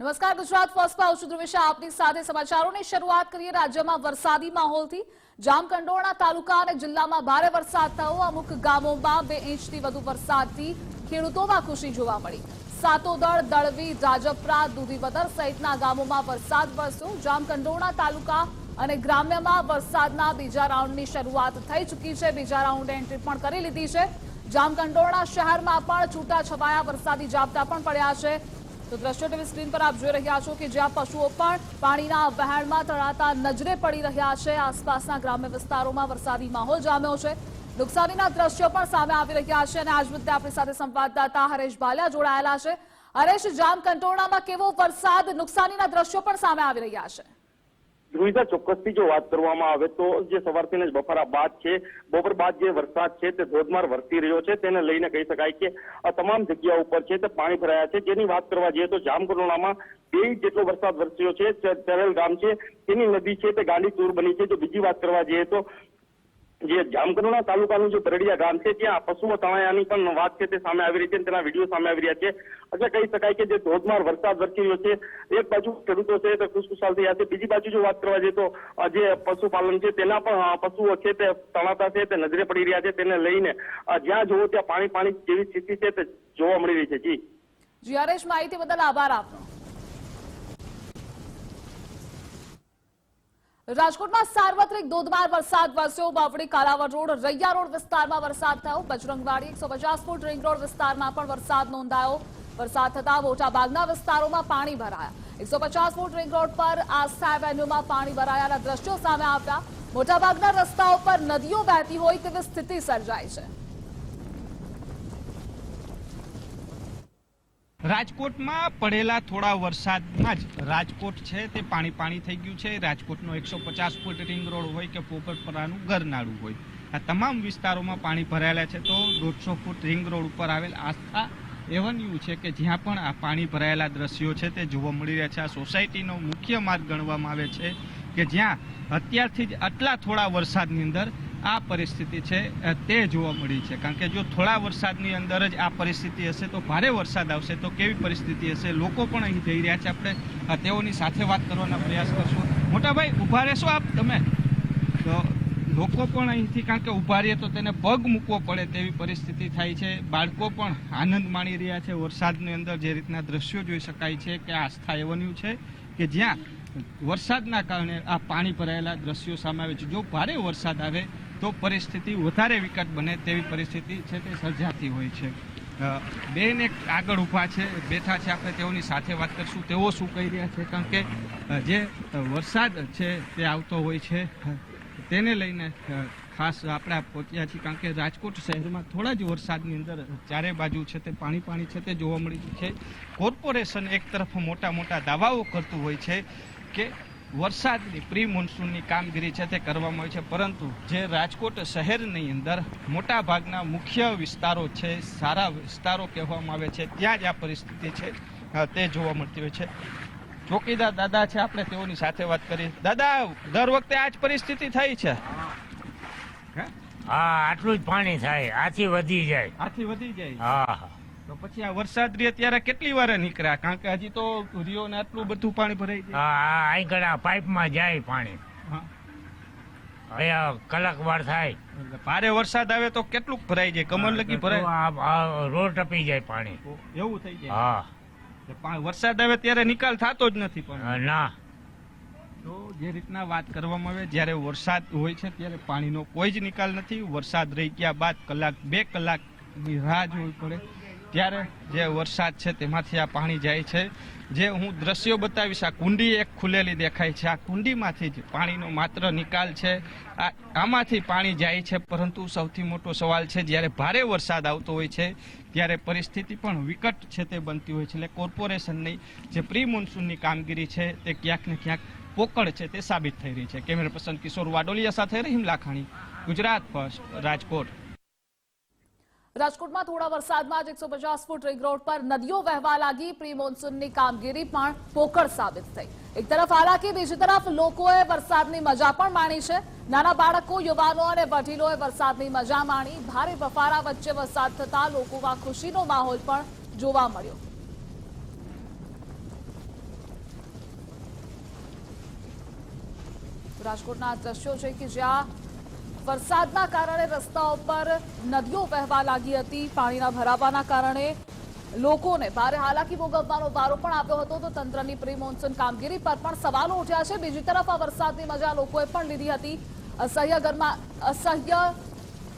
નમસ્કાર, ગુજરાત ફર્સ્ટમાં હું છું આપની સાથે સમાચારોની શરૂઆત કરીએ રાજ્યમાં વરસાદી માહોલથી. જામકંડોરણા તાલુકા અને જિલ્લામાં ભારે વરસાદ થયો. અમુક ગામોમાં બે ઇંચથી વધુ વરસાદથી ખેડૂતોમાં ખુશી જોવા મળી. સાતોદળ, દળવી, રાજપરા, દુધીવદર સહિતના ગામોમાં વરસાદ વરસ્યો. જામકંડોરણા તાલુકા અને ગ્રામ્યમાં વરસાદના બીજા રાઉન્ડની શરૂઆત થઈ ચૂકી છે. બીજા રાઉન્ડે એન્ટ્રી પણ કરી લીધી છે. જામકંડોરણા શહેરમાં પણ છૂટા છવાયા વરસાદી ઝાપટા પણ પડ્યા છે. તો દ્રશ્યો ટીવી સ્ક્રીન પર આપ જોઈ રહ્યા છો કે જ્યાં પશુઓ પણ પાણીના વહેણમાં તળાતા નજરે પડી રહ્યા છે. આસપાસના ગ્રામ્ય વિસ્તારોમાં વરસાદી માહોલ જામ્યો છે. નુકસાનીના દ્રશ્યો પણ સામે આવી રહ્યા છે અને આજ મુદ્દે આપણી સાથે સંવાદદાતા હરેશ બાલિયા જોડાયેલા છે. હરેશ જામ કંટોળામાં કેવો વરસાદ, નુકસાનીના દ્રશ્યો પણ સામે આવી રહ્યા છે. ધ્રુવિતા ચોક્કસથી જો વાત કરવામાં આવે તો જે સવારથી જ બપોરા બાદ છે, બપોર બાદ જે વરસાદ છે તે ધોધમાર વરસી રહ્યો છે, તેને લઈને કહી શકાય કે આ તમામ જગ્યા ઉપર છે તે પાણી ભરાયા છે. જેની વાત કરવા જઈએ તો જામકંડોરણામાં બે જેટલો વરસાદ વરસ્યો છે ચરેલ ગામ છે, તેની નદી છે તે ગાંડી ચૂર બની છે. જો બીજી વાત કરવા જઈએ તો જે જામકંડોરણા તાલુકાનું જે બરડિયા ગામ છે, ત્યાં પશુઓ તણાયાની પણ વાત છે, તે સામે આવી રહી છે તેના વીડિયો સામે આવી રહ્યા છે. એટલે કહી શકાય કે જે ધોધમાર વરસાદ વરસી રહ્યો છે એક બાજુ ખેડૂતો છે, તે ખુશખુશાલ થયા છે. બીજી બાજુ જો વાત કરવા જઈએ તો જે પશુપાલન છે, તેના પણ પશુઓ છે, તે તણાતા છે, તે નજરે પડી રહ્યા છે. તેને લઈને જ્યાં જુઓ ત્યાં પાણી પાણી જેવી સ્થિતિ છે, તે જોવા મળી રહી છે. જી. જી માહિતી બદલ આભાર આપનો. રાજકોટમાં સાર્વત્રિક ધોધમાર વરસાદ વરસ્યો. બાવડી કાલાવડ રોડ, રૈયા રોડ વિસ્તારમાં વરસાદ થયો. બજરંગવાડી એકસો પચાસ ફૂટ રિંગ રોડ વિસ્તારમાં પણ વરસાદ નોંધાયો. વરસાદ થતા મોટાભાગના વિસ્તારોમાં પાણી ભરાયા. એકસો પચાસ ફૂટ રિંગ રોડ પર આસ્થા એવેન્યુમાં પાણી ભરાયાના દ્રશ્યો સામે આવ્યા. મોટાભાગના રસ્તાઓ પર નદીઓ વહેતી હોય તેવી સ્થિતિ સર્જાઈ છે. રાજકોટમાં પડેલા થોડા વરસાદમાં જ રાજકોટ છે તે પાણી પાણી થઈ ગયું છે. રાજકોટનો એકસો પચાસ ફૂટ રિંગ રોડ હોય કે પોપટપરાનું ગરનાળું હોય. આ તમામ વિસ્તારોમાં પાણી ભરાયેલા છે તો દોઢસો ફૂટ રિંગ રોડ ઉપર આવેલ આસ્થા એવન્યુ છે કે જ્યાં પણ આ પાણી ભરાયેલા દ્રશ્યો છે તે જોવા મળી રહ્યા છે. આ સોસાયટીનો મુખ્ય માર્ગ ગણવામાં આવે છે કે જ્યાં અત્યારથી જ આટલા થોડા વરસાદની અંદર આ પરિસ્થિતિ છે તે જોવા મળી છે. કારણ કે જો થોડા વરસાદની અંદર જ આ પરિસ્થિતિ હશે, તો ભારે વરસાદ આવશે, તો કેવી પરિસ્થિતિ હશે? લોકો પણ અહીં જઈ રહ્યા છે. આપણે તેઓની સાથે વાત કરવાના પ્રયાસ કરશું. મોટાભાઈ, ઊભા રહેશો આપ તમે? તો લોકો પણ અહીંથી, કારણ કે ઊભા રહીએ તો તેને પગ મૂકવો પડે તેવી પરિસ્થિતિ થાય છે. બાળકો પણ આનંદ માણી રહ્યા છે વરસાદની અંદર. જે રીતના દ્રશ્યો જોઈ શકાય છે કે આસ્થા એવન્યુ છે કે જ્યાં વરસાદના કારણે આ પાણી ભરાયેલા દ્રશ્યો સામે આવે છે. જો ભારે વરસાદ આવે તો પરિસ્થિતિ વધારે વિકટ બને તેવી પરિસ્થિતિ છે તે સર્જાતી હોય છે. બેન એક આગળ ઊભા છે, બેઠા છે, આપણે તેઓની સાથે વાત કરીશું. તેઓ શું કહી રહ્યા છે? કારણ કે જે વરસાદ છે તે આવતો હોય છે તેને લઈને ખાસ આપણે પહોંચ્યા છીએ. કારણ કે રાજકોટ શહેરમાં થોડા જ વરસાદની અંદર ચારે બાજુ છે તે પાણી પાણી છે તે જોવા મળી છે. કોર્પોરેશન એક તરફ મોટા મોટા દાવાઓ કરતું હોય છે કે વરસાદની પ્રી મોન્સૂનની કામગીરી છે તે કરવામાં આવી છે પરંતુ જે રાજકોટ શહેરની અંદર મોટા ભાગના મુખ્ય વિસ્તારો છે સારા વિસ્તારો કહેવામાં આવે છે ત્યાં જ આ પરિસ્થિતિ છે તે જોવા મળતી હોય છે. ચોકીદાર દાદા છે આપણે તેઓની સાથે વાત કરી દાદા દર વખતે આ જ પરિસ્થિતિ થઈ છે? હે? આટલું જ પાણી થાય આથી વધી જાય. આથી વધી જાય? હા. તો પછી આ વરસાદ રે ત્યારે કેટલી વાર નીકળ્યા? કારણ કે હજી તો રિયો ને આટલું બધું પાણી ભરાઈ જાય હા અહીં કડા પાઇપમાં જાય પાણી. હવે કલાક વાર થાય. ભારે વરસાદ આવે તો કેટલું ભરાઈ જાય? કમર લગી ભરાય. આ- આ રોડ ટપી જાય પાણી. એવું થઈ જાય? હા. વરસાદ આવે ત્યારે નિકાલ થતો જ નથી પણ. ના. તો જે રીતના વાત કરવામાં આવે જ્યારે વરસાદ હોય છે ત્યારે પાણીનો કોઈ જ નિકાલ નથી. વરસાદ રહી ગયા બાદ કલાક બે કલાકની રાહ જોવી પડે. ત્યારે જે વરસાદ છે તેમાંથી આ પાણી જાય છે. જે હું દ્રશ્યો બતાવીશ, આ કુંડી એક ખુલેલી દેખાય છે. આ કુંડીમાંથી જ પાણીનો માત્ર નિકાલ છે. આ આમાંથી પાણી જાય છે. પરંતુ સૌથી મોટો સવાલ છે, જ્યારે ભારે વરસાદ આવતો હોય છે, ત્યારે પરિસ્થિતિ પણ વિકટ છે તે બનતી હોય છે. એટલે કોર્પોરેશનની જે પ્રી મોન્સૂનની કામગીરી છે, તે ક્યાંક ને ક્યાંક પોકળ છે તે સાબિત થઈ રહી છે. કેમેરા પર્સન કિશોર વાડોલિયા સાથે રહીમ લાખાણી, ગુજરાત ફર્સ્ટ, રાજકોટ. રાજકોટમાં થોડા વરસાદમાં જ એકસો પચાસ ફૂટ રિંગ રોડ પર નદીઓ વહેવા લાગી. પ્રી મોન્સૂનની કામગીરી પણ પોકળ સાબિત થઈ. એક તરફ હાલાકી, બીજી તરફ લોકોએ વરસાદની મજા પણ માણી છે. નાના બાળકો, યુવાનો અને વડીલોએ વરસાદની મજા માણી. ભારે બફારા વચ્ચે વરસાદ થતા લોકોમાં ખુશીનો માહોલ પણ જોવા મળ્યો. રાજકોટના દ્રશ્યો છે કે જ્યાં વરસાદના કારણે રસ્તાઓ પર નદીઓ વહેવા લાગી હતી. પાણીના ભરાવાના કારણે લોકોને ભારે હાલાકી ભોગવવાનો વારો પણ આવ્યો હતો. તો તંત્રની પ્રી મોન્સૂન કામગીરી પર પણ સવાલો ઉઠ્યા છે. બીજી તરફ આ વરસાદની મજા લોકોએ પણ લીધી હતી. અસહ્ય ગરમા, અસહ્ય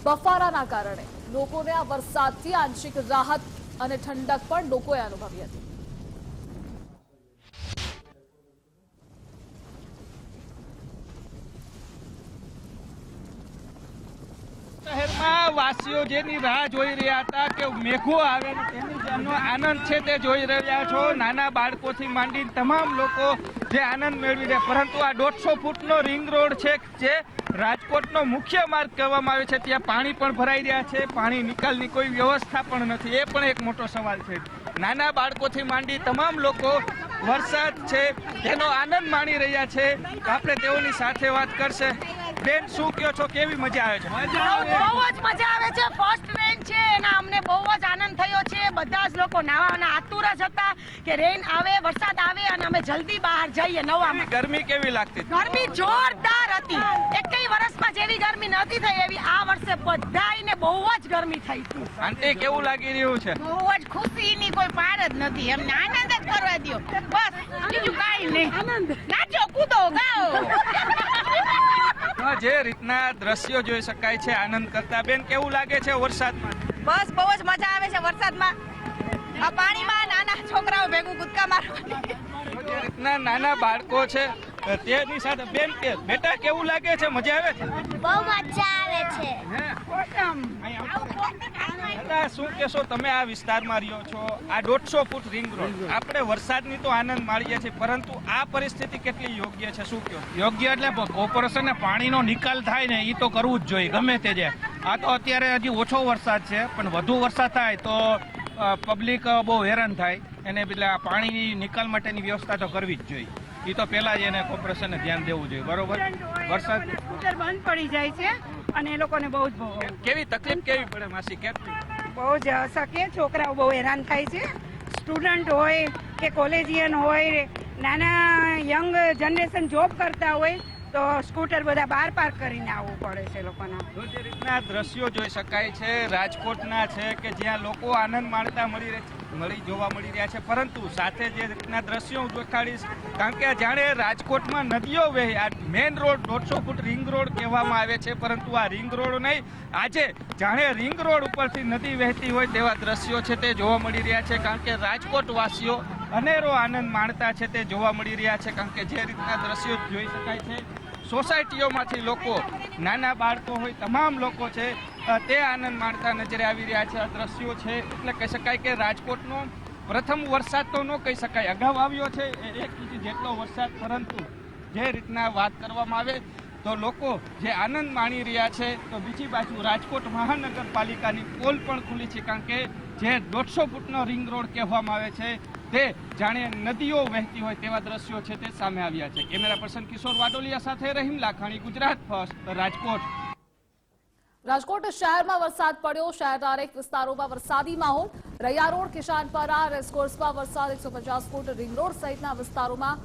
બફારાના કારણે લોકોને આ વરસાદથી આંશિક રાહત અને ઠંડક પણ લોકોએ અનુભવી હતી. શહેરમાં વાસીઓ જેની રાહ જોઈ રહ્યા હતા કે મેઘો આવે તેની આનંદ છે તે જોઈ રહ્યા છો. નાના બાળકોથી માંડી તમામ લોકો જે આનંદ મેળવી રહ્યા. પરંતુ આ દોઢસો ફૂટનો રિંગ રોડ છે જે રાજકોટનો મુખ્ય માર્ગ કહેવામાં આવે છે. ત્યાં પાણી પણ ભરાઈ રહ્યા છે. પાણી નિકાલની કોઈ વ્યવસ્થા પણ નથી. એ પણ એક મોટો સવાલ છે. નાના બાળકોથી માંડી તમામ લોકો વરસાદ છે તેનો આનંદ માણી રહ્યા છે. આપણે તેઓની સાથે વાત કરશે. બેન શું કહો છો? કેવી મજા આવે છે? બહુ જ મજા આવે છે. ફર્સ્ટ રેન છે અને અમને બહુ જ આનંદ થયો છે. બધા જ લોકો નાવાના આતુર જ હતા કે રેન આવે વરસાદ આવે અને અમે જલ્દી બહાર જઈએ નવામાં ગરમી કેવી લાગતી? ગરમી જોરદાર હતી. એકેય વર્ષમાં જેવી ગરમી નથી થઈ એવી આ વર્ષે બધાયને બહુ જ ગરમી થઈ આંટી કેવું લાગી રહ્યું છે? બહુ જ ખુશીની કોઈ પાર જ નથી. એમને આનંદ જ કરવા દો બસ બીજું કાંઈ નહીં. નાચો કૂદો. જે રીતના દ્રશ્યો જોઈ શકાય છે આનંદ કરતા. બેન કેવું લાગે છે વરસાદમાં? બસ બહુ જ મજા આવે છે વરસાદમાં. આ પાણીમાં નાના છોકરાઓ ભેગું કૂદકા મારવાની. જે રીતના નાના બાળકો છે તેની સાથે બેન કે બેટા કેવું લાગે છે? મજા આવે છે? બહુ મજા આવે છે. દાદા શું કહેશો? તમે આ વિસ્તારમાં રહ્યો છો. આ દોઢસો ફૂટ રિંગ રોડ આપણે વરસાદની તો આનંદ માણીએ છીએ પરંતુ આ પરિસ્થિતિ કેટલી યોગ્ય છે? શું કહો? યોગ્ય એટલે કોર્પોરેશનને પાણીનો નિકાલ થાય ને એ તો કરવું જ જોઈએ ગમે તે જે. આ તો અત્યારે હજી ઓછો વરસાદ છે પણ વધુ વરસાદ થાય તો પબ્લિક બહુ હેરાન થાય. એને એટલે આ પાણીની નિકાલ માટેની વ્યવસ્થા તો કરવી જ જોઈએ. એ તો પહેલાં જ એને કોર્પોરેશનને ધ્યાન દેવું જોઈએ બરોબર? વરસાદ સ્કૂટર બંધ પડી જાય છે અને એ લોકોને બહુ જ બહુ કેવી તકલીફ કેવી પડે માસી કેટલી બહુ જ શકે છોકરાઓ બહુ હેરાન થાય છે. સ્ટુડન્ટ હોય કે કોલેજિયન હોય નાના યંગ જનરેશન જોબ કરતા હોય તો સ્કૂટર બધા બહાર પાર્ક કરીને આવવું પડે છે લોકોના. જે રીતના દ્રશ્યો જોઈ શકાય છે રાજકોટના છે કે જ્યાં લોકો આનંદ માણતા મળી રહે મળી જોવા મળી રહ્યા છે. પરંતુ સાથે જે રીતના દ્રશ્યો હું દેખાડીશ, કારણ કે જાણે રાજકોટમાં નદીઓ વહે. આ મેઇન રોડ દોઢસો ફૂટ રિંગ રોડ કહેવામાં આવે છે, પરંતુ આ રિંગ રોડ નહીં. આજે જાણે રિંગ રોડ ઉપરથી નદી વહેતી હોય તેવા દ્રશ્યો છે તે જોવા મળી રહ્યા છે, કારણ કે રાજકોટવાસીઓ અનેરો આનંદ માણતા છે તે જોવા મળી રહ્યા છે, કારણ કે જે રીતના દ્રશ્યો જોઈ શકાય છે, સોસાયટીઓમાંથી લોકો, નાના બાળકો હોય, તમામ લોકો છે તે આનંદ માણતા નજરે આવી રહ્યા છે. આ દ્રશ્યો છે એટલે કહી શકાય કે રાજકોટનો પ્રથમ વરસાદ તો ન કહી શકાય. અગાઉ આવ્યો છે એક ઇંચ જેટલો વરસાદ, પરંતુ જે રીતના વાત કરવામાં આવે તો લોકો જે આનંદ માણી રહ્યા છે, તો બીજી બાજુ રાજકોટ મહાનગરપાલિકાની પોલ પણ ખુલી છે, કારણ કે જે દોઢસો ફૂટનો રિંગ રોડ કહેવામાં આવે છે, તે જાણે નદીઓ વહેતી હોય તેવા દ્રશ્યો છે તે સામે આવ્યા છે. કેમેરા પર્સન કિશોર વાડોલિયા સાથે રહીમ લાખાણી, ગુજરાત ફર્સ્ટ, રાજકોટ. રાજકોટ શહેરમાં વરસાદ પડ્યો. શહેરના અનેક વિસ્તારોમાં વરસાદી માહોલ. રૈયા રોડ, કિશાનપરા, રેસકોર્સમાં વરસાદ. એકસો પચાસ ફૂટ રિંગ રોડ સહિતના વિસ્તારોમાં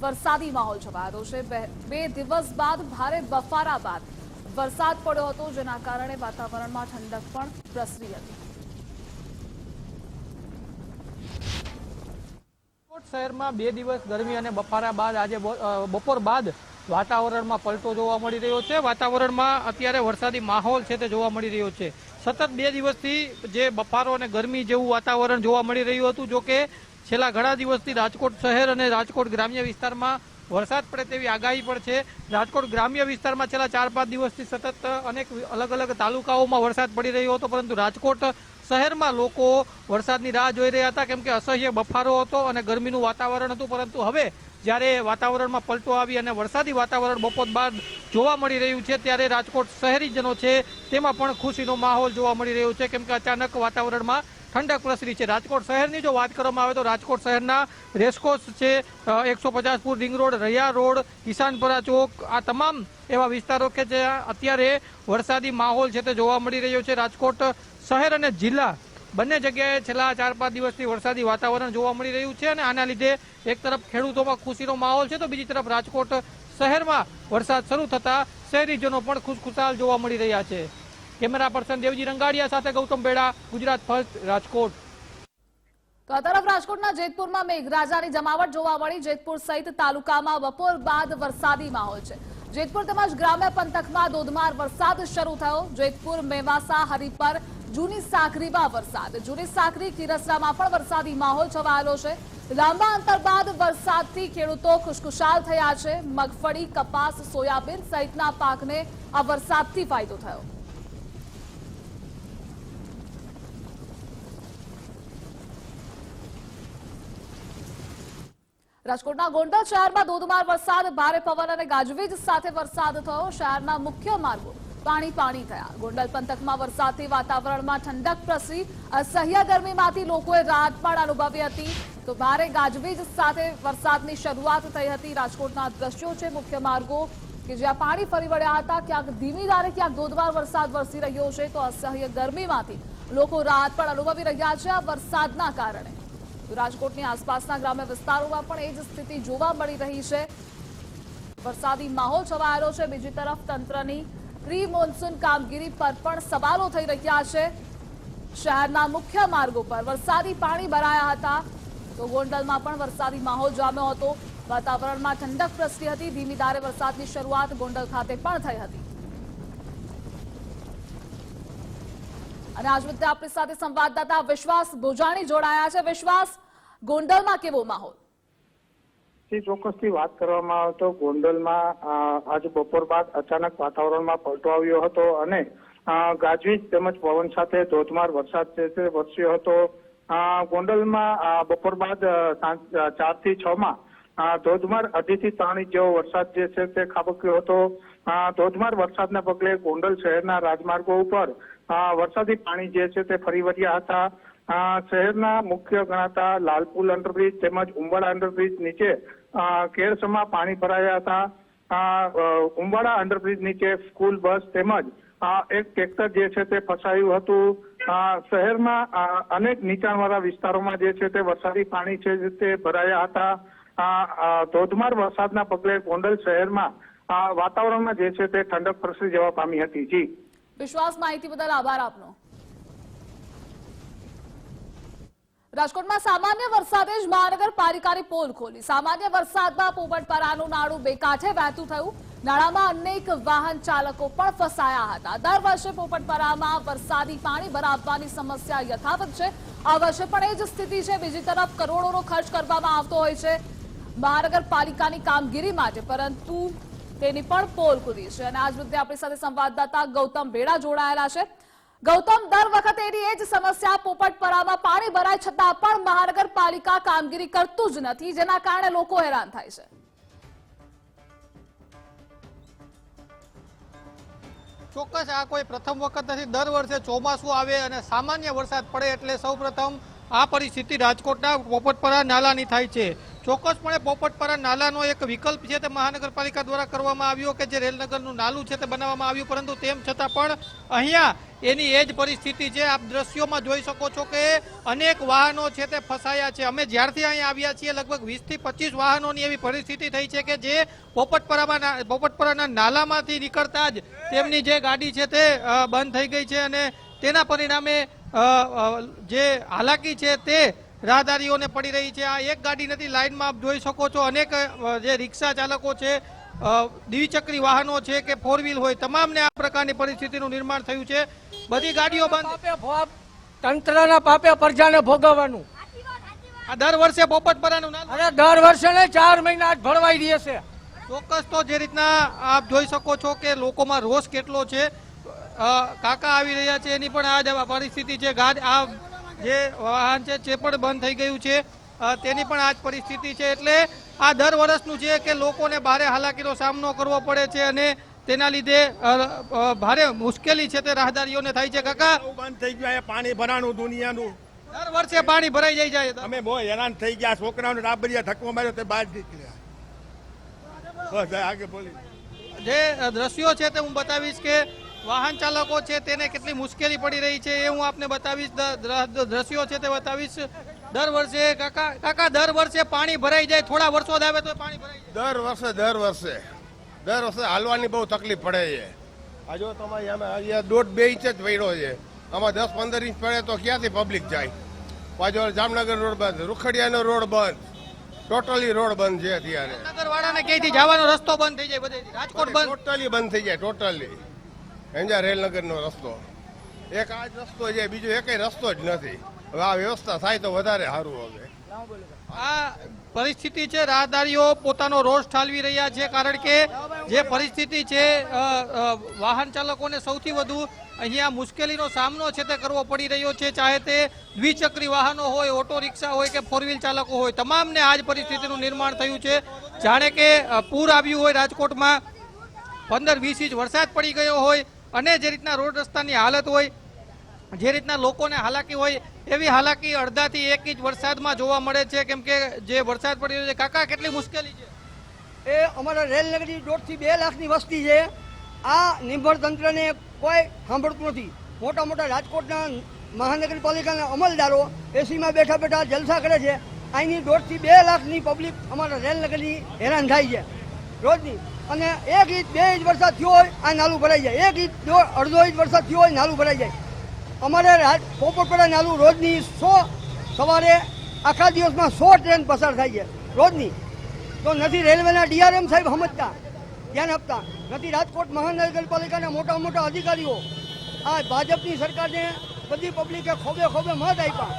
વરસાદી માહોલ છવાયો છે. બે- દિવસ બાદ ભારે બફારા બાદ વરસાદ પડ્યો હતો, જેના કારણે વાતાવરણમાં ઠંડક પણ પ્રસરી હતી. શહેરમાં બે દિવસ ગરમી અને બફારા બાદ આજે બપોર બાદ વાતાવરણમાં પલટો જોવા મળી રહ્યો છે. વાતાવરણમાં અત્યારે વરસાદી માહોલ છે તે જોવા મળી રહ્યો છે. સતત બે દિવસથી જે બફારો અને ગરમી જેવું વાતાવરણ જોવા મળી રહ્યું હતું, જો કે છેલ્લા ઘણા દિવસથી રાજકોટ શહેર અને રાજકોટ ગ્રામ્ય વિસ્તારમાં વરસાદ પડે તેવી આગાહી પણ છે. રાજકોટ ગ્રામ્ય વિસ્તારમાં છેલ્લા ચાર પાંચ દિવસથી સતત અનેક અલગ અલગ તાલુકાઓમાં વરસાદ પડી રહ્યો હતો, પરંતુ રાજકોટ શહેરમાં લોકો વરસાદની રાહ જોઈ રહ્યા હતા, કેમ કે અસહ્ય બફારો હતો અને ગરમીનું વાતાવરણ હતું, પરંતુ હવે જ્યારે વાતાવરણમાં પલટો આવી અને વરસાદી વાતાવરણ બપોર બાદ જોવા મળી રહ્યું છે, ત્યારે રાજકોટ શહેરીજનો છે, તેમાં પણ ખુશીનો માહોલ જોવા મળી રહ્યો છે. કેમ કે અચાનક વાતાવરણમાં ઠંડક પ્રસરી છે. રાજકોટ શહેરની જો વાત કરવામાં આવે તો રાજકોટ શહેરના રેસકોર્સ છે એકસો પચાસ foot ring road, Raiya road Kisanpara ચોક, આ તમામ એવા વિસ્તારો કે જ્યાં અત્યારે વરસાદી માહોલ છે તે જોવા મળી રહ્યો છે. રાજકોટ શહેર અને જિલ્લા બંને જગ્યાએ છેલ્લા ચાર પાંચ દિવસથી વરસાદી વાતાવરણ જોવા મળી રહ્યું છે અને આના લીધે એક તરફ ખેડૂતોમાં ખુશીનો માહોલ છે તો બીજી તરફ રાજકોટ શહેરમાં વરસાદ શરૂ થતા શહેરીજનો પણ ખુશખુશાલ જોવા મળી રહ્યા છે. કેમેરા પર્સન દેવજી રંગાડિયા સાથે ગૌતમ બેડા, ગુજરાત ફર્સ્ટ, રાજકોટ. તો આ તરફ રાજકોટના જેતપુરમાં મેઘરાજાની જમાવટ જોવા મળી. જેતપુર સહિત તાલુકામાં બપોર બાદ વરસાદી માહોલ છે. જેતપુર તેમજ ગ્રામ્ય પંથકમાં ધોધમાર વરસાદ શરૂ થયો. જેતપુર, મેવાસા, હરિપર જૂની સાકરીમાં વરસાદ. જૂની સાકરી કિરસરામાં પણ વરસાદી માહોલ છવાયેલો છે. લાંબા અંતર બાદ વરસાદથી ખેડૂતો ખુશખુશાલ થયા છે. મગફળી, કપાસ, સોયાબીન સહિતના પાકને આ વરસાદથી ફાયદો થયો. રાજકોટના ગોંડલ શહેરમાં ધોધમાર વરસાદ, ભારે પવન અને ગાજવીજ સાથે વરસાદ થયો. શહેરના મુખ્ય માર્ગો પાણી પાણી થયા. ગોંડલ પંથકમાં વરસાદથી વાતાવરણમાં ઠંડક પ્રસરી. અસહ્ય ગરમીમાંથી લોકોએ રાહત પણ અનુભવી હતી. તો ભારે ગાજવીજ સાથે વરસાદની શરૂઆત થઈ હતી. રાજકોટના દ્રશ્યો છે, મુખ્ય માર્ગો, કે જ્યાં પાણી ફરી વળ્યા હતા, ક્યાંક ધીમી ધારે, ક્યાંક ધોધમાર વરસાદ વરસી રહ્યો છે. તો અસહ્ય ગરમીમાંથી લોકો રાહત પણ અનુભવી રહ્યા છે આ વરસાદના કારણે. રાજકોટની આસપાસના ગ્રામ્ય વિસ્તારોમાં પણ એ જ સ્થિતિ જોવા મળી રહી છે. વરસાદી માહોલ છવાયેલો છે. બીજી તરફ તંત્રની પ્રી મોન્સૂન કામગીરી પર પણ સવાલો થઈ રહ્યા છે. શહેરના મુખ્ય માર્ગો પર વરસાદી પાણી ભરાયા હતા. તો ગોંડલમાં પણ વરસાદી માહોલ જામ્યો હતો. વાતાવરણમાં ઠંડક પ્રસરી હતી. ધીમી ધારે વરસાદની શરૂઆત ગોંડલ ખાતે પણ થઈ હતી. અને આજ મુદ્દે આપણી સાથે સંવાદદાતા વિશ્વાસ ભોજાણી જોડાયા છે. વિશ્વાસ, ગોંડલમાં કેવો માહોલ? જે ચોક્કસથી વાત કરવામાં આવે તો ગોંડલમાં આજ બપોર બાદ અચાનક વાતાવરણમાં પલટો આવ્યો હતો અને ગાજવીજ તેમજ પવન સાથે ધોધમાર વરસાદ છે તે વરસ્યો હતો. ગોંડલમાં બપોર બાદ ચારથી છ માં ધોધમાર અઢી થી ત્રણ ઇંચ જેવો વરસાદ જે છે તે ખાબક્યો હતો. ધોધમાર વરસાદના પગલે ગોંડલ શહેરના રાજમાર્ગો ઉપર વરસાદી પાણી જે છે તે ફરી વળ્યા હતા. શહેરના મુખ્ય ગણાતા લાલપુલ અંડરબ્રિજ તેમજ ઉંબળ અંડરબ્રિજ નીચે કેરસમાં પાણી ભરાયા હતા. ઉંબાડા અંડરબ્રિજ નીચે સ્કૂલ, બસ તેમજ એક ટ્રેક્ટર જે છે તે ફસાયું હતું. શહેરના અનેક નીચાણવાળા વિસ્તારોમાં જે છે તે વરસાદી પાણી છે તે ભરાયા હતા. ધોધમાર વરસાદના પગલે ગોંડલ શહેરમાં વાતાવરણમાં જે છે તે ઠંડક પ્રસરી જવા પામી હતી. જી. વિશ્વાસ માહિતી બદલ આભાર આપનો. રાજકોટમાં સામાન્ય વરસાદે જ મહાનગરપાલિકાની પોલ ખોલી. સામાન્ય વરસાદમાં પોપટપરાનું નાળું બે કાંઠે વહેતું થયું. નાળામાં અનેક વાહન ચાલકો પણ ફસાયા હતા. દર વર્ષે પોપટપરામાં વરસાદી પાણી ભરાવવાની સમસ્યા યથાવત છે. આ વર્ષે પણ એ જ સ્થિતિ છે. બીજી તરફ કરોડોનો ખર્ચ કરવામાં આવતો હોય છે મહાનગરપાલિકાની કામગીરી માટે, પરંતુ તેની પણ પોલ ખુલી છે. અને આજ મુદ્દે આપણી સાથે સંવાદદાતા ગૌતમ ભેડા જોડાયેલા છે. ગૌતમ દર વખતે એની એ જ સમસ્યા પોપટપરામાં પાણી ભરાય છતાં પણ મહાનગરપાલિકા કામગીરી કરતું જ નથી, જેના કારણે લોકો હેરાન થાય છે. ચોક્કસ આ કોઈ પ્રથમ વખત નથી, દર વર્ષે ચોમાસું આવે અને સામાન્ય વરસાદ પડે એટલે સૌપ્રથમ આ પરિસ્થિતિ રાજકોટના પોપટપરા નાલાની થાય છે. ચોક્કસપણે પોપટપરા નાલાનો એક વિકલ્પ છે તે મહાનગરપાલિકા દ્વારા કરવામાં આવ્યો કે જે રેલનગરનું નાલું છે તે બનાવવામાં આવ્યું, પરંતુ તેમ છતાં પણ અહીંયા એની એ જ પરિસ્થિતિ છે. આપ દ્રશ્યોમાં જોઈ શકો છો કે અનેક વાહનો છે તે ફસાયા છે. અમે જ્યારથી અહીંયા આવ્યા છીએ, લગભગ વીસથી પચીસ વાહનોની એવી પરિસ્થિતિ થઈ છે કે જે પોપટપરામાં પોપટપરાના નાલામાંથી નીકળતા જ તેમની જે ગાડી છે તે બંધ થઈ ગઈ છે અને તેના પરિણામે જે હાલાકી છે તે રાહદારીઓને પડી રહી છે. આ એક ગાડી નથી લાઇનમાં આપ જોઈ શકો છો. અનેક જે રિક્ષા ચાલકો છે દ્વિચક્રી વાહનો છે કે ફોર વ્હીલ હોય તમામને આ પ્રકારની પરિસ્થિતિનું નિર્માણ થયું છે. બધી ગાડીઓ બંધ. તંત્રના પાપે પ્રજાને ભોગવવાનું. આ દર વર્ષે પોપટપરાનું અરે દર વર્ષે ને ચાર મહિના જ ભરવાઈ રહી છે ચોક્કસ તો જે રીતના આપ જોઈ શકો છો કે લોકોમાં રોષ કેટલો છે. કાકા આવી રહ્યા છે એની પણ આ પરિસ્થિતિ છે. ગાડી આ જે વાહન છે તે પણ બંધ થઈ ગયું છે તેની પણ આજ પરિસ્થિતિ છે. એટલે આ દર વર્ષનું છે કે લોકોને ભારે હાલાકીનો સામનો કરવો પડે છે અને તેના લીધે ભારે મુશ્કેલી છે તે રાહદારીઓને થાય છે. કાકા? બંધ થઈ ગયું પાણી ભરાણું દુનિયાનું. દર વર્ષે પાણી ભરાઈ જાય જાય અમે બહુ હેરાન થઈ ગયા છોકરાઓને રાબરિયા ધક્કો માર્યો તે બહાર નીકળ્યા. બસ આગળ બોલી. જે દ્રશ્યો છે તે હું બતાવીશ કે વાહન ચાલકો છે તેને કેટલી મુશ્કેલી પડી રહી છે એ હું આપને બતાવીશ. દ્રશ્યો છે તે બતાવીશ. દર વર્ષે કાકા કાકા દર વર્ષે પાણી ભરાઈ જાય. થોડા વર્ષો આવે તો પાણી ભરાઈ જાય. દર વર્ષે દર વર્ષે. દર વર્ષે હાલવાની બહુ તકલીફ પડે છે. આ જો તમારી અમે અહીંયા દોઢ બે ઇંચ જ પડ્યો છે. આમાં દસ પંદર ઇંચ પડે તો ક્યાંથી પબ્લિક જાય? પાછો જામનગર રોડ બંધ રૂખડિયાનો રોડ બંધ. ટોટલી રોડ બંધ છે અત્યારે. નગરવાળાને ક્યાંથી જવાનો રસ્તો બંધ થઈ જાય બધે રાજકોટ બંધ. ટોટલી બંધ થઈ જાય ટોટલી અંજા રેલનગરનો રસ્તો. એક આ જ રસ્તો છે, બીજો એકેય રસ્તો જ નથી. હવે આ વ્યવસ્થા થાય તો વધારે સારું હવે. આ પરિસ્થિતિ છે, રાહદારીઓ પોતાનો રોષ ઠાલવી રહ્યા છે, કારણ કે જે પરિસ્થિતિ છે વાહન ચાલકોને સૌથી વધુ અહીંયા મુશ્કેલીનો સામનો છે તે કરવો પડી રહ્યો છે. ચાહે તે દ્વિચક્રી વાહનો હોય, ઓટો રિક્ષા હોય કે ફોર વ્હીલ ચાલકો હોય, તમામને આ જ પરિસ્થિતિનું નિર્માણ થયું છે. જાણે કે પૂર આવ્યું હોય રાજકોટમાં, પંદર વીસ ઇંચ વરસાદ પડી ગયો હોય અને જે રીતના રોડ રસ્તાની હાલત હોય, જે રીતના લોકોને હાલાકી હોય, એવી હાલાકી અડધાથી એક ઇંચ વરસાદમાં જોવા મળે છે. કેમ કે જે વરસાદ પડી રહ્યો છે, કાકા, કેટલી મુશ્કેલી છે? એ અમારા રેલનગરી દોઢથી બે લાખની વસ્તી છે. આ નિર્ભર તંત્રને કોઈ સાંભળતું નથી. મોટા મોટા રાજકોટના મહાનગરપાલિકાના અમલદારો એસીમાં બેઠા બેઠા જલસા કરે છે. અહીંની દોઢથી બે લાખની પબ્લિક અમારા રેલનગરની હેરાન થાય છે. રોજની અને એક ઇંચ બે ઇંચ વરસાદ થયો હોય, આ નાલું ભરાઈ જાય. એક ઇંચ અડધો ઇંચ વરસાદ થયો હોય નાલું ભરાઈ જાય. અમારે રાજ પોપટપરા નાલું રોજની સો, સવારે આખા દિવસમાં સો ટ્રેન પસાર થાય છે, રોજની. તો નથી રેલવેના ડીઆરએમ સાહેબ સમજતા, ધ્યાન આપતા. નથી રાજકોટ મહાનગરપાલિકાના મોટા મોટા અધિકારીઓ. આ ભાજપની સરકારને બધી પબ્લિકે ખોબે ખોબે મત આપ્યા.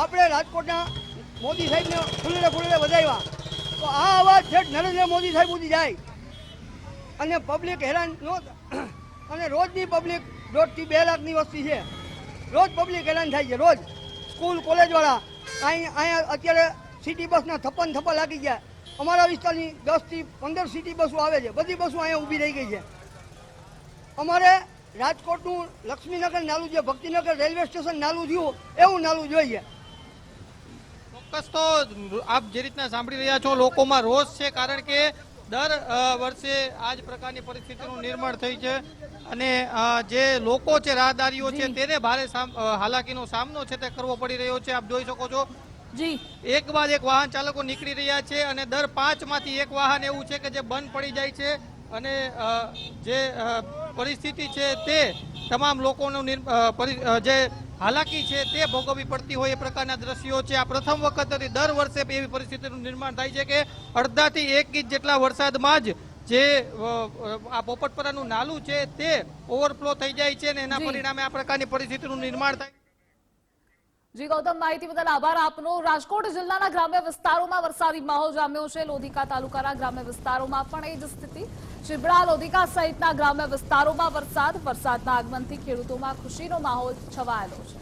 આપણે રાજકોટના મોદી સાહેબને ખુલ્લે ખુલ્લે વધાવ્યા તો આ અવાજ છે નરેન્દ્ર મોદી સાહેબ સુધી જાય. અને પબ્લિક હેરાન ન અને રોજની પબ્લિક દોઢથી બે લાખની વસ્તી છે. રોજ પબ્લિક હેરાન થાય છે, રોજ. સ્કૂલ કોલેજવાળા અહીં અહીંયા અત્યારે સિટી બસના થપ્પન થપ્પા લાગી ગયા. અમારા વિસ્તારની દસથી પંદર સિટી બસો આવે છે. બધી બસો અહીંયા ઊભી રહી ગઈ છે. અમારે રાજકોટનું લક્ષ્મીનગર નાલું જે ભક્તિનગર રેલવે સ્ટેશન નાલું થયું, એવું નાલું જોઈએ. ચોક્કસ તો આપ જે રીતના સાંભળી રહ્યા છો, લોકોમાં રોષ છે, કારણ કે દર વર્ષે આ જ પ્રકારની પરિસ્થિતિનું નિર્માણ થઈ છે અને જે લોકો છે રાહદારીઓ છે તેને ભારે હાલાકીનો સામનો છે તે કરવો પડી રહ્યો છે. આપ જોઈ શકો છો. જી. એક બાદ એક વાહન ચાલકો નીકળી રહ્યા છે અને દર પાંચમાંથી એક વાહન એવું છે કે જે બંધ પડી જાય છે અને જે પરિસ્થિતિ છે તે તમામ લોકોનું જે હાલાકી છે તે ભોગવવી પડતી હોય એ પ્રકારના દ્રશ્યો છે. આ પ્રથમ વખત નથી દર વર્ષે એવી પરિસ્થિતિનું નિર્માણ થાય છે કે અડધાથી એક ઇંચ જેટલા વરસાદમાં જ જે આ પોપટપરાનું નાલું છે તે ઓવરફ્લો થઈ જાય છે અને એના પરિણામે આ પ્રકારની પરિસ્થિતિનું નિર્માણ થાય જી ગૌતમ માહિતી બદલ આભાર આપનો. રાજકોટ જિલ્લાના ગ્રામ્ય વિસ્તારોમાં વરસાદી માહોલ જામ્યો છે. લોધિકા તાલુકાના ગ્રામ્ય વિસ્તારોમાં પણ એ જ સ્થિતિ. ચીબડા લોધિકા સહિતના ગ્રામ્ય વિસ્તારોમાં વરસાદ, વરસાદના આગમનથી ખેડૂતોમાં ખુશીનો માહોલ છવાયેલો છે.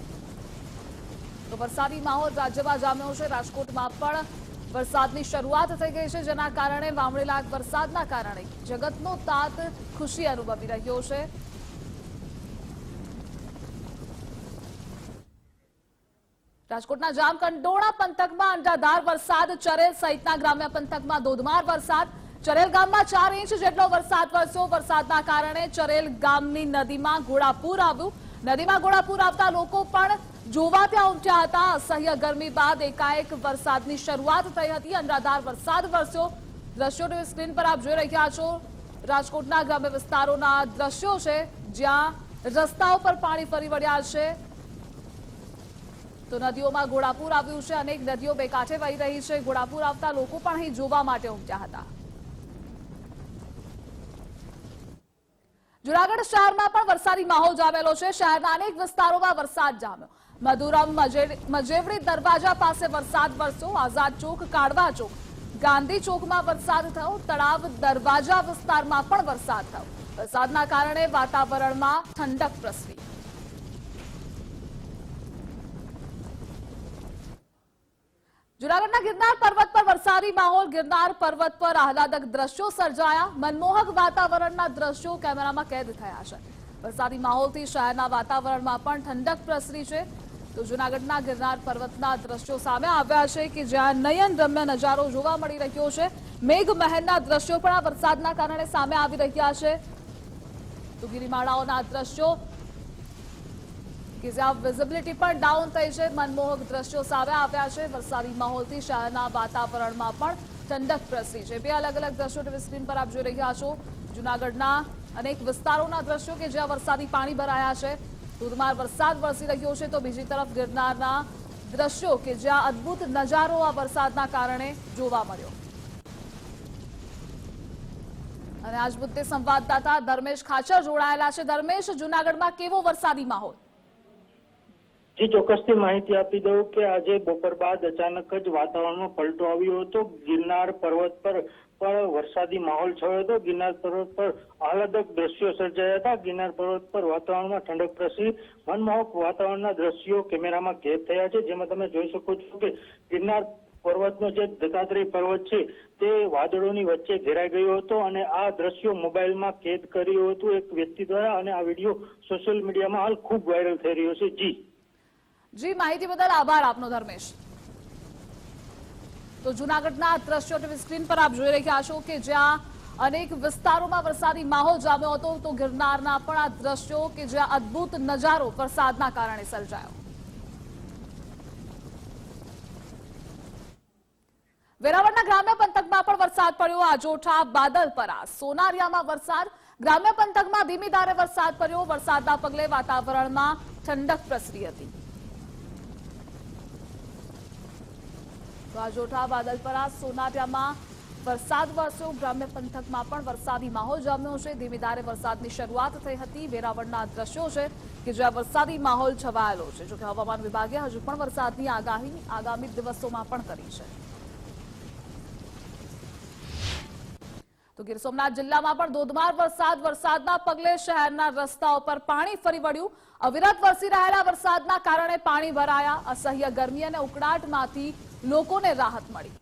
તો વરસાદી માહોલ રાજ્યમાં જામ્યો છે. રાજકોટમાં પણ વરસાદની શરૂઆત થઈ ગઈ છે, જેના કારણે વામળેલા વરસાદના કારણે જગતનો તાત ખુશી અનુભવી રહ્યો છે. રાજકોટના જામકંડોળા પંથકમાં અંડાધાર વરસાદ, ચરેલ સહિતના ગ્રામ્ય પંથકમાં ધોધમાર વરસાદ ચરેલ ગામમાં ચાર ઇંચ જેટલો વરસાદ વરસ્યો. વરસાદના કારણે ચરેલ ગામની નદીમાં ઘોડાપૂર આવ્યું. નદીમાં ઘોડાપૂર આવતા લોકો પણ જોવા ત્યાં ઉમટ્યા હતા. અસહ્ય ગરમી બાદ એકાએક વરસાદની શરૂઆત થઈ હતી. અનરાધાર વરસાદ વરસ્યો. દ્રશ્યો સ્ક્રીન પર આપ જોઈ રહ્યા છો. રાજકોટના ગ્રામ્ય વિસ્તારોના દ્રશ્યો છે, જ્યાં રસ્તાઓ પર પાણી ફરી વળ્યા છે. તો નદીઓમાં ઘોડાપુર આવ્યું છે. અનેક નદીઓ બે કાંઠે વહી રહી છે. ઘોડાપુર આવતા લોકો પણ અહીં જોવા માટે ઉમટ્યા હતા. જુનાગઢ શહેરમાં પણ વરસાદી માહોલ જામેલો છે. શહેરના અનેક વિસ્તારોમાં વરસાદ જામ્યો. મધુરમ મજે- મજેવડી દરવાજા પાસે વરસાદ વરસ્યો. આઝાદ ચોક, કાળવા ચોક, ગાંધી ચોકમાં વરસાદ થયો. તળાવ, દરવાજા વિસ્તારમાં પણ વરસાદ થયો. વરસાદના કારણે વાતાવરણમાં ઠંડક પ્રસરી. જુનાગઢના ગિરનાર પર્વત પર વરસાદી માહોલ, ગિરનાર પર્વત પર આહલાદક દ્રશ્યો સર્જાયા. મનમોહક વાતાવરણના દ્રશ્યો કેમેરામાં કેદ થયા છે. વરસાદી માહોલથી શહેરના વાતાવરણમાં પણ ઠંડક પ્રસરી છે. તો જુનાગઢના ગિરનાર પર્વતના દ્રશ્યો સામે આવ્યા છે કે જ્યાં નયન રમ્ય નજારો જોવા મળી રહ્યો છે. મેઘ મહેરના દ્રશ્યો પણ આ વરસાદના કારણે સામે આવી રહ્યા છે. તો ગિરિમાળાઓના દ્રશ્યો કે જ્યાં વિઝિબિલિટી પણ ડાઉન થઈ છે. મનમોહક દ્રશ્યો સામે આવ્યા છે. વરસાદી માહોલથી શહેરના વાતાવરણમાં પણ ઠંડક પ્રસરી છે. બે અલગ અલગ દ્રશ્યો ટીવી સ્ક્રીન પર આપ જોઈ રહ્યા છો. જૂનાગઢના અનેક વિસ્તારોના દ્રશ્યો કે જ્યાં વરસાદી પાણી ભરાયા છે. ધોધમાર વરસાદ વરસી રહ્યો છે તો બીજી તરફ ગિરનારના દ્રશ્યો કે જ્યાં અદ્ભુત નજારો આ વરસાદના કારણે જોવા મળ્યો. અને આજ મુદ્દે સંવાદદાતા ધર્મેશ ખાચર જોડાયેલા છે. ધર્મેશ, જૂનાગઢમાં કેવો વરસાદી માહોલ? જી, ચોક્કસથી માહિતી આપી દઉં કે આજે બપોર બાદ અચાનક જ વાતાવરણમાં પલટો આવ્યો હતો. ગિરનાર પર્વત પર પણ વરસાદી માહોલ છવાયો હતો. ગિરનાર પર્વત પર આહલાદક દ્રશ્યો સર્જાયા હતા. ગિરનાર પર્વત પર વાતાવરણમાં ઠંડક પ્રસરી. મનમોહક વાતાવરણના દ્રશ્યો કેમેરામાં કેદ થયા છે. જેમાં તમે જોઈ શકો છો કે ગિરનાર પર્વતનો જે દત્તાત્રેય પર્વત છે, તે વાદળોની વચ્ચે ઘેરાઈ ગયો હતો અને આ દ્રશ્યો મોબાઈલમાં કેદ કર્યું હતું એક વ્યક્તિ દ્વારા અને આ વીડિયો સોશિયલ મીડિયામાં હાલ ખૂબ વાયરલ થઈ રહ્યો છે. જી. જી, માહિતી બદલ આભાર આપનો ધર્મેશ. તો જૂનાગઢના દ્રશ્યો ટીવી સ્ક્રીન પર આપ જોઈ રહ્યા છો કે જ્યાં અનેક વિસ્તારોમાં વરસાદી માહોલ જામ્યો હતો તો ગિરનારના પણ આ દ્રશ્યો કે જ્યાં અદ્ભુત નજારો વરસાદના કારણે સર્જાયો. વેરાવળના ગ્રામ્ય પંથકમાં પણ વરસાદ પડ્યો. આજોઠા બાદલપરા, સોનારિયામાં વરસાદ, ગ્રામ્ય પંથકમાં ધીમી ધારે વરસાદ પડ્યો. વરસાદના પગલે વાતાવરણમાં ઠંડક પ્રસરી હતી. તો બાદલપરા સોનારિયામાં વરસાદ વરસ્યો. ગ્રામ્ય પંથકમાં પણ વરસાદી માહોલ જામ્યો છે. ધીમી ધારે વરસાદની શરૂઆત થઈ હતી. વેરાવળના દ્રશ્યો છે કે જ્યાં વરસાદી માહોલ છવાયેલો છે. જોકે હવામાન વિભાગે હજુ પણ વરસાદની આગાહી આગામી દિવસોમાં પણ કરી છે. તો ગીર સોમનાથ જિલ્લામાં પણ ધોધમાર વરસાદ. વરસાદના પગલે શહેરના રસ્તાઓ પર પાણી ફરી વળ્યું. અવિરત વરસી રહેલા વરસાદના કારણે પાણી ભરાયા. અસહ્ય ગરમી અને ઉકળાટમાંથી લોકોને રાહત મળી.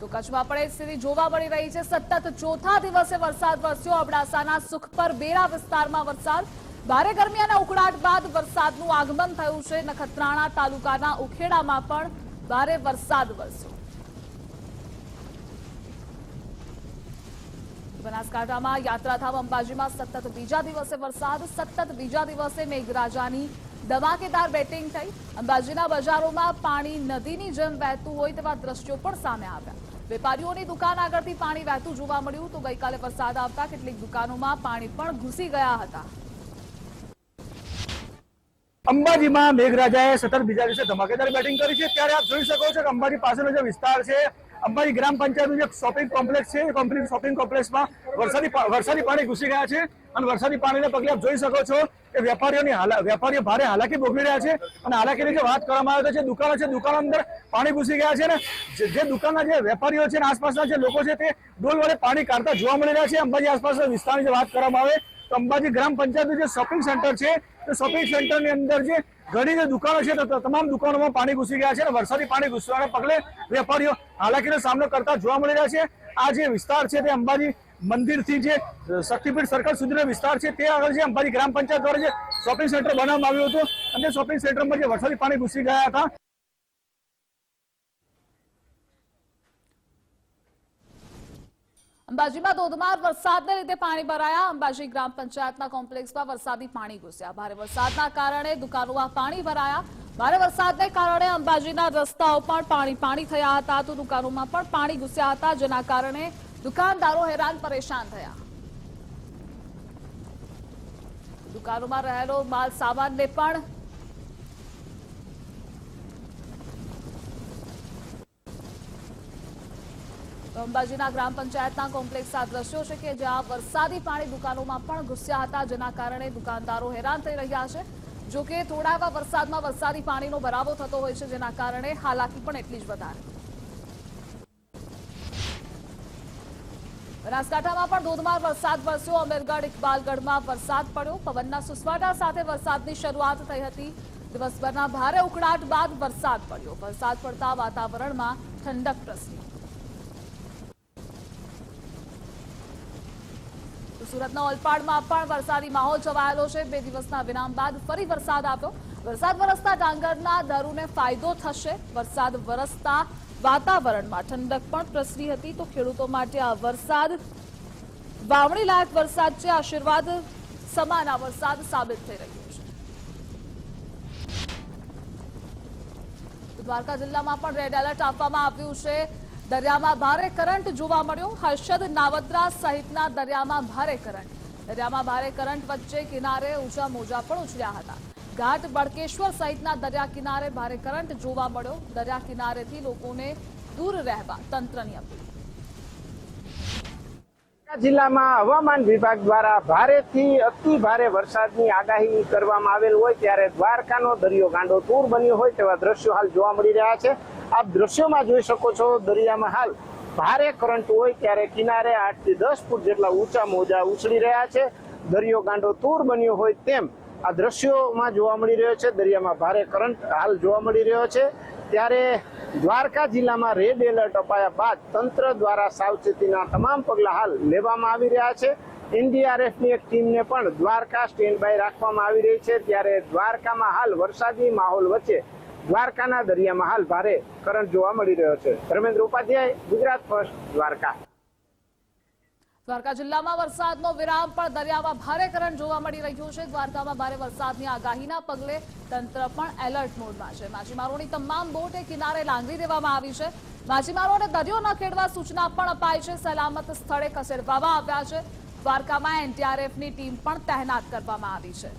તો કચ્છમાં પણ સ્થિતિ જોવા મળી રહી છે. સતત ચોથા દિવસે વરસાદ વરસ્યો. અબડાસાના સુખપર બેરા વિસ્તારમાં વરસાદ. ભારે ગરમી અને ઉકળાટ બાદ વરસાદનું આગમન થયું છે. નખત્રાણા તાલુકાના ઉખેડામાં પણ ભારે વરસાદ વરસ્યો. બનાસકાંઠામાં યાત્રાધામ અંબાજીમાં સતત બીજા દિવસે વરસાદ, સતત બીજા દિવસે મેઘરાજાની ધમાકેદાર બેટિંગ થઈ. અંબાજીના બજારોમાં પાણી નદીની જેમ વહેતું હોય તેવા દ્રશ્યો પણ સામે આવ્યા. વેપારીઓની દુકાન આગળથી પાણી વહેતું જોવા મળ્યું તો ગઈકાલે વરસાદ આવતા કેટલીક દુકાનોમાં પાણી પણ ઘૂસી ગયા હતા. અંબાજીમાં મેઘરાજાએ સતત બીજા દિવસે ધમાકેદાર બેટિંગ કરી છે. ત્યારે આપ જોઈ શકો છો કે અંબાજી પાસેનો જે વિસ્તાર છે અંબાજી ગ્રામ પંચાયતનું જે શોપિંગ કોમ્પ્લેક્સ છે. એ કોમ્પ્લેક્સ શોપિંગ કોમ્પ્લેક્સમાં વરસાદી વરસાદી પાણી ઘૂસી ગયા છે અને વરસાદી પાણીને પગલે આપ જોઈ શકો છો કે વેપારીઓની વેપારીઓ ભારે હાલાકી ભોગવી રહ્યા છે અને હાલાકીની જે વાત કરવામાં આવે તો જે દુકાનો છે, દુકાન અંદર પાણી ઘૂસી ગયા છે ને જે દુકાનના જે વેપારીઓ છે આસપાસના જે લોકો છે તે ડોલ વડે પાણી કાઢતા જોવા મળી રહ્યા છે. અંબાજી આસપાસના વિસ્તારની જે વાત કરવામાં આવે અંબાજી ગ્રામ પંચાયતનું જે શોપિંગ સેન્ટર છે, તે શોપિંગ સેન્ટરની અંદર જે ઘણી જે દુકાનો છે, તો તમામ દુકાનોમાં પાણી ઘૂસી ગયા છે અને વરસાદી પાણી ઘૂસવાના પગલે વેપારીઓ હાલાકીનો સામનો કરતા જોવા મળી રહ્યા છે. આ જે વિસ્તાર છે, તે અંબાજી મંદિરથી જે શક્તિપીઠ સર્કલ સુધીનો વિસ્તાર છે, તે આગળ જે અંબાજી ગ્રામ પંચાયત દ્વારા જે શોપિંગ સેન્ટર બનાવવામાં આવ્યું હતું. અને શોપિંગ સેન્ટરમાં જે વરસાદી પાણી ઘૂસી ગયા હતા. અંબાજીમાં ધોધમાર વરસાદને લીધે પાણી ભરાયા. અંબાજી ગ્રામ પંચાયતના કોમ્પ્લેક્સમાં વરસાદી પાણી ઘૂસ્યા. ભારે વરસાદના કારણે દુકાનોમાં પાણી ભરાયા. ભારે વરસાદને કારણે અંબાજીના રસ્તાઓ પણ પાણી પાણી થયા હતા. તો દુકાનોમાં પણ પાણી ઘૂસ્યા હતા, જેના કારણે દુકાનદારો હેરાન પરેશાન થયા. દુકાનોમાં રહેલો માલ સામાનને પણ અંબાજીના ગ્રામ પંચાયતના કોમ્પ્લેક્સ આ દ્રશ્યો છે કે જ્યાં વરસાદી પાણી દુકાનોમાં પણ ઘૂસ્યા હતા, જેના કારણે દુકાનદારો હેરાન થઈ રહ્યા છે. જો કે થોડા એવા વરસાદમાં વરસાદી પાણીનો ભરાવો થતો હોય છે, જેના કારણે હાલાકી પણ એટલી જ વધારે. બનાસકાંઠામાં પણ ધોધમાર વરસાદ વરસ્યો. અમીરગઢ, ઇકબાલગઢમાં વરસાદ પડ્યો. પવનના સુસવાટા સાથે વરસાદની શરૂઆત થઈ હતી. દિવસભરના ભારે ઉકળાટ બાદ વરસાદ પડ્યો. વરસાદ પડતા વાતાવરણમાં ઠંડક પ્રસરી. સુરતના ઓલપાડમાં પણ વરસાદી માહોલ છવાયેલો છે. બે દિવસના વિરામ બાદ ફરી વરસાદ આવ્યો. વરસાદ વરસતા ડાંગરના દરુને ફાયદો થશે. વરસાદ વરસતા વાતાવરણમાં ઠંડક પણ પ્રસરી હતી. તો ખેડૂતો માટે આ વરસાદ વાવણી લાયક વરસાદ છે. આશીર્વાદ સમાન આ વરસાદ સાબિત થઈ રહ્યો છે. દ્વારકા જિલ્લામાં પણ રેડ એલર્ટ આપવામાં આવ્યું છે. દરિયામાં ભારે કરંટ જોવા મળ્યો. હર્ષદ નાવદ્રા સહિતના દરિયામાં ભારે કરંટ. દરિયામાં ભારે કરંટ વચ્ચે કિનારે ઊંચા મોજા પણ ઉછળ્યા હતા. ઘાટ બળકેશ્વર સહિતના દરિયા કિનારે ભારે કરંટ જોવા મળ્યો. દરિયા કિનારેથી લોકોને દૂર રહેવા તંત્રની અપીલ. જિલ્લામાં હવામાન વિભાગ દ્વારા ભારેથી અતિ ભારે વરસાદની આગાહી કરવામાં આવેલ હોય ત્યારે દ્વારકાનો દરિયો ગાંડો તૂર બન્યો હોય તેવા દ્રશ્યો હાલ જોવા મળી રહ્યા છે. આપ દ્રશ્યોમાં જોઈ શકો છો દરિયામાં હાલ ભારે કરંટ હોય ત્યારે કિનારે આઠથી દસ ફૂટ જેટલા ઊંચા મોજા ઉછળી રહ્યા છે. દરિયો ગાંડો તૂર બન્યો હોય તેમ આ દ્રશ્યોમાં જોવા મળી રહ્યો છે. દરિયામાં ભારે કરંટ હાલ જોવા મળી રહ્યો છે. ત્યારે દ્વારકા જિલ્લામાં રેડ એલર્ટ અપાયા બાદ તંત્ર દ્વારા સાવચેતીના તમામ પગલા હાલ લેવામાં આવી રહ્યા છે. એનડીઆરએફની એક ટીમને પણ દ્વારકા સ્ટેન્ડ બાય રાખવામાં આવી રહી છે. ત્યારે દ્વારકામાં હાલ વરસાદી માહોલ વચ્ચે દ્વારકાના દરિયામાં હાલ ભારે કરંટ જોવા મળી રહ્યો છે. ધર્મેન્દ્ર ઉપાધ્યાય, ગુજરાત ફર્સ્ટ, દ્વારકા. દ્વારકા જિલ્લામાં વરસાદનો વિરામ, પણ દરિયામાં ભારે કરંટ જોવા મળી રહ્યું છે. દ્વારકામાં ભારે વરસાદની આગાહીના પગલે તંત્ર પણ એલર્ટ મોડમાં છે. માછીમારોની તમામ બોટે કિનારે લાંગરી દેવામાં આવી છે. માછીમારોને દરિયો ન ખેડવા સૂચના પણ અપાઈ છે. સલામત સ્થળે ખસેડવામાં આવ્યા છે. દ્વારકામાં એનડીઆરએફની ટીમ પણ તહેનાત કરવામાં આવી છે.